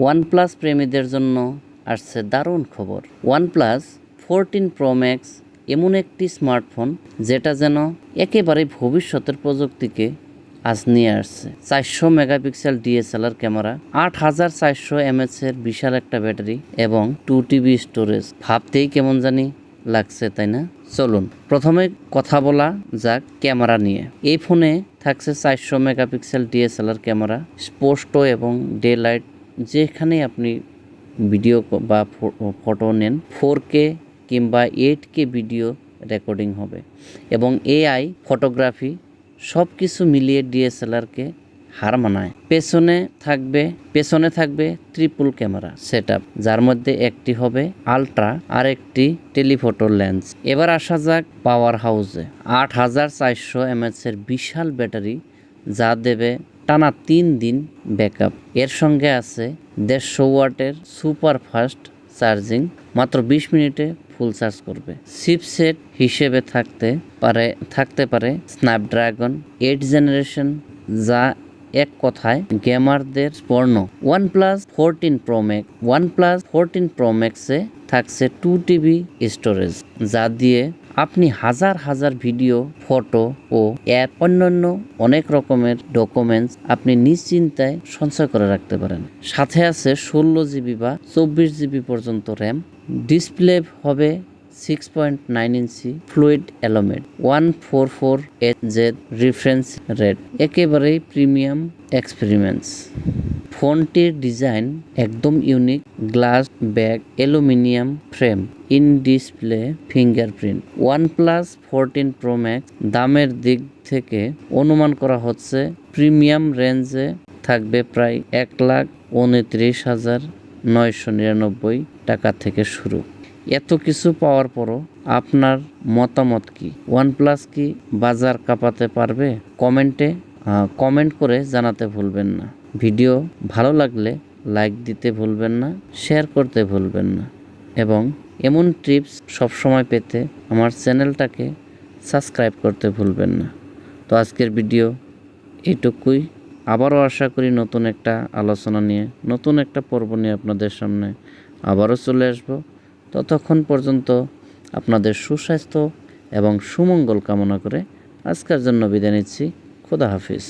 OnePlus প্রেমীদের জন্য আসছে দারুণ খবর। ওয়ানপ্লাস ফোরটিন প্রো ম্যাক্স এমন একটি স্মার্টফোন যেটা যেন একেবারে ভবিষ্যতের প্রযুক্তিকে আজ নিয়ে আসছে। চারশো মেগাপিক্সেল ডিএসএলআর ক্যামেরা, আট হাজার চারশো এমএচ এর বিশাল একটা ব্যাটারি এবং টু টিবি স্টোরেজ ভাবতেই কেমন জানি লাগছে, তাই না? চলুন, প্রথমে কথা বলা যাক ক্যামেরা নিয়ে। এই ফোনে থাকছে চারশো মেগাপিক্সেল ডিএসএলআর ক্যামেরা, স্পষ্ট এবং ডে লাইট যেখানে আপনি ভিডিও বা ফটো নেন, ফোর কে কিংবা এইট কে ভিডিও রেকর্ডিং হবে এবং এআই ফটোগ্রাফি সব কিছু মিলিয়ে ডিএসএলআরকে হার মানায়। পেছনে থাকবে পেছনে থাকবে ট্রিপল ক্যামেরা সেট যার মধ্যে একটি হবে আলট্রা আর একটি টেলিফোটো লেন্স। এবার আসা যাক পাওয়ার হাউসে। আট হাজার চারশো এমএচ এর বিশাল ব্যাটারি যা দেবে টানা তিন দিন ব্যাকআপ। এর সঙ্গে আছে দেড়শো ওয়াটের সুপার ফাস্ট চার্জিং, মাত্র বিশ মিনিটে ফুল চার্জ করবে। চিপসেট হিসেবে থাকতে পারে থাকতে পারে স্ন্যাপড্রাগন এইট জেনারেশন, যা এক কথায় গেমারদের স্বর্ণ OnePlus fourteen Pro Max OnePlus fourteen প্রোম্যাক্সে থাকছে টু টিবি স্টোরেজ, যা দিয়ে আপনি হাজার হাজার ভিডিও, ফটো ও অ্যাপ, অন্যান্য অনেক রকমের ডকুমেন্টস আপনি নিশ্চিন্তায় সঞ্চয় করে রাখতে পারেন। সাথে আছে ষোলো জিবি বা চব্বিশ জিবি পর্যন্ত র্যাম ডিসপ্লে হবে six point nine inch fluid এলোমেড one four four H Z refresh rate একেবারেই প্রিমিয়াম এক্সপেরিমেন্টস ফোনটির ডিজাইন একদম unique, glass, back, aluminium frame, in display, fingerprint. OnePlus fourteen Pro Max, দামের দিক থেকে অনুমান করা হচ্ছে প্রিমিয়াম রেঞ্জে থাকবে প্রায় এক লাখ উনত্রিশ হাজার নয়শো নিরানব্বই টাকা থেকে শুরু। এত কিছু পাওয়ার পরও আপনার মতামত কি? ওয়ানপ্লাস কি বাজার কাঁপাতে পারবে? কমেন্টে কমেন্ট করে জানাতে ভুলবেন না। ভিডিও ভালো লাগলে লাইক দিতে ভুলবেন না, শেয়ার করতে ভুলবেন না এবং এমন টিপস সবসময় পেতে আমার চ্যানেলটাকে সাবস্ক্রাইব করতে ভুলবেন না। তো আজকের ভিডিও এইটুকুই আবারও আশা করি নতুন একটা আলোচনা নিয়ে, নতুন একটা পর্ব নিয়ে আপনাদের সামনে আবারও চলে আসব। ততক্ষণ পর্যন্ত আপনাদের সুস্বাস্থ্য এবং সুমঙ্গল কামনা করে আজকের জন্য বিদায় নিচ্ছি। খোদা হাফিজ।